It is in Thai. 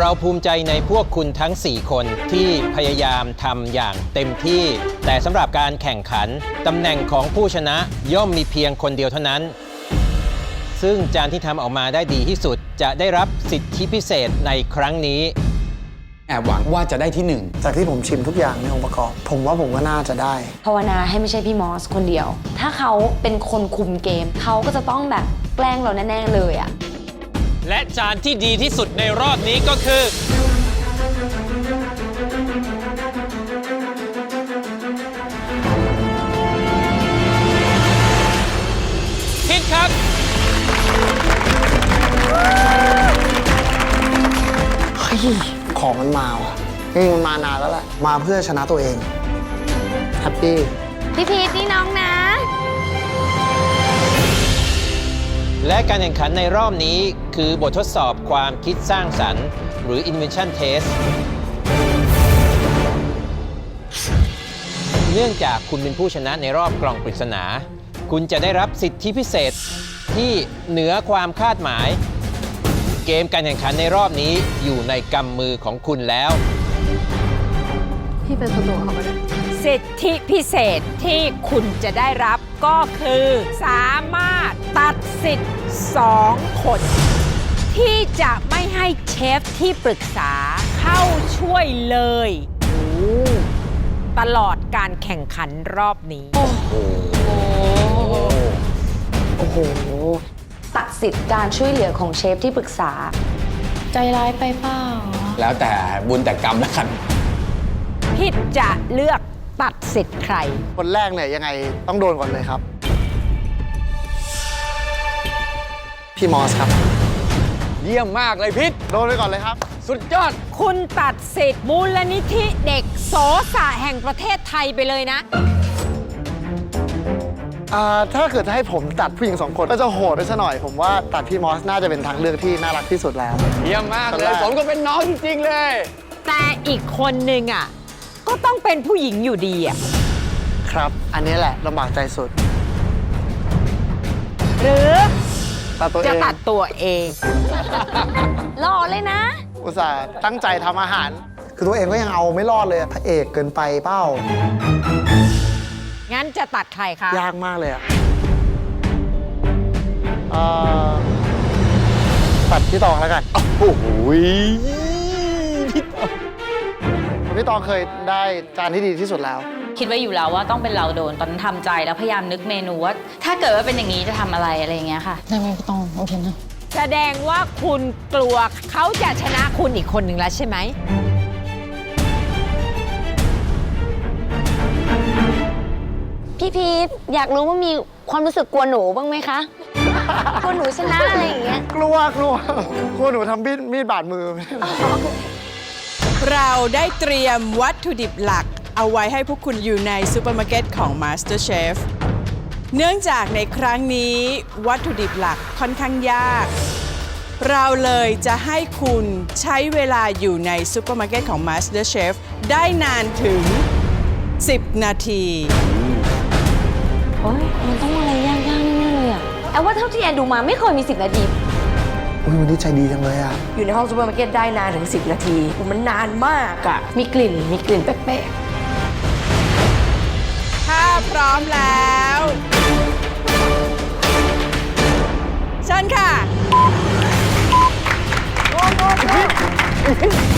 เราภูมิใจในพวกคุณทั้ง 4 คนที่พยายามทำอย่างเต็มที่ แต่สำหรับการแข่งขันตำแหน่งของผู้ชนะย่อมมีเพียงคนเดียวเท่านั้น ซึ่งจานที่ทำออกมาได้ดีที่สุดจะได้รับสิทธิพิเศษในครั้งนี้ แอบหวังว่าจะได้ที่หนึ่งจากที่ผมชิมทุกอย่างในองค์ประกอบ ผมว่าผมก็น่าจะได้ ภาวนาให้ไม่ใช่พี่มอสคนเดียว ถ้าเขาเป็นคนคุมเกม เขาก็จะต้องแบบแกล้งเราแน่ๆเลยอะ และจานที่ดีที่สุดในรอบนี้ก็คือผิดครับ เฮ้ยของมันมาว่ะนี่มันมานานแล้วแหละ มาเพื่อชนะตัวเอง แฮปปี้ พี่พีทนี่น้องนะ การแข่งขันในรอบนี้คือบททดสอบความคิดสร้างสรรค์ หรือ invention test เนื่องจากคุณเป็นผู้ชนะในรอบกล่องปริศนา คุณจะได้รับสิทธิพิเศษที่เหนือความคาดหมาย เกมการแข่งขันในรอบนี้อยู่ในกำมือของคุณแล้ว พี่เป็นคนตัวเขาไปเลยสิทธิพิเศษที่คุณจะได้รับก็คือ สาม ตัดสิทธิ์สองคน ที่จะไม่ให้เชฟที่ปรึกษาเข้าช่วยเลยโอ้ตลอดการแข่งขันรอบนี้โอ้โห ตัดสิทธิ์การช่วยเหลือของเชฟที่ปรึกษา ใจร้ายไปเปล่า แล้วแต่บุญแต่กรรมแล้วกันพิษจะเลือกตัดสิทธิ์ใคร คนแรกเนี่ยยังไงต้องโดนก่อนเลยครับ พี่มอสครับ เยี่ยมมากเลยพิษโดนไปก่อนเลยครับ สุดยอด คุณตัดสิทธิ์มูลนิธิเด็กโสสะแห่งประเทศไทยไปเลยนะ อ่าถ้าเกิดจะให้ผมตัดผู้หญิงสองคนก็จะโหดไปซะหน่อย ผมว่าตัดพี่มอสน่าจะเป็นทางเลือกที่น่ารักที่สุดแล้ว เยี่ยมมากคนเลแรยกผมก็เป็นน้องจริงๆเลย แต่อีกคนนึงอะ ก็ต้องเป็นผู้หญิงอยู่ดีอะ ครับ อันนี้แหละลำบากใจสุด หรือ ตัดตัวเอจะงตัดตัวเอง หล่อเลยนะ อุตส่าห์ตั้งใจทำอาหาร คือตัวเองก็ยังเอาไม่รอดเลยอะพระเอกเกินไปเป้างั้นจะตัดใครคะ ยากมากเลยอะเอ่อตัดพี่ตองแล้วกันโอ้โหพี่ตองเคยได้จานที่ดีที่สุดแล้ว คิดไว้อยู่แล้วว่าต้องเป็นเราโดนตอนนั้นทำใจแล้วพยายามนึกเมนูว่าถ้าเกิดว่าเป็นอย่างนี้จะทำอะไรอะไรอย่างเงี้ยค่ะ ได้ไหมพี่ตองโอเคนะแสดงว่าคุณกลัวเขาจะชนะคุณอีกคนหนึ่งแล้วใช่ไหม พี่พีทอยากรู้ว่ามีความรู้สึกกลัวหนูบ้างไหมคะ กลัวหนูชนะอะไรอย่างเงี้ย กลัวกลัวกลัวหนูทำมีดมีดบาดมือ เราได้เตรียมวัตถุดิบหลัก เอาไว้ให้พวกคุณอยู่ในซูเปอร์มาร์เก็ตของ MasterChef เนื่องจากในครั้งนี้วัตถุดิบหลักค่อนข้างยาก เราเลยจะให้คุณใช้เวลาอยู่ในซูเปอร์มาร์เก็ตของ MasterChef ได้นานถึง 10 นาที โอ้ยมันต้องอะไรยากๆแน่ๆเลยอะแอบว่าเท่าที่แอนดูมาไม่เคยมี 10 นาที อุ้ยวันนี้ใจดีจังเลยอะอยู่ในห้องซูเปอร์มาร์เก็ตได้นานถึง 10 นาที มันนานมากอะมีกลิ่น มีกลิ่นแปลกถ้า พร้อมแล้วเชิญค่ะ Haley Konya.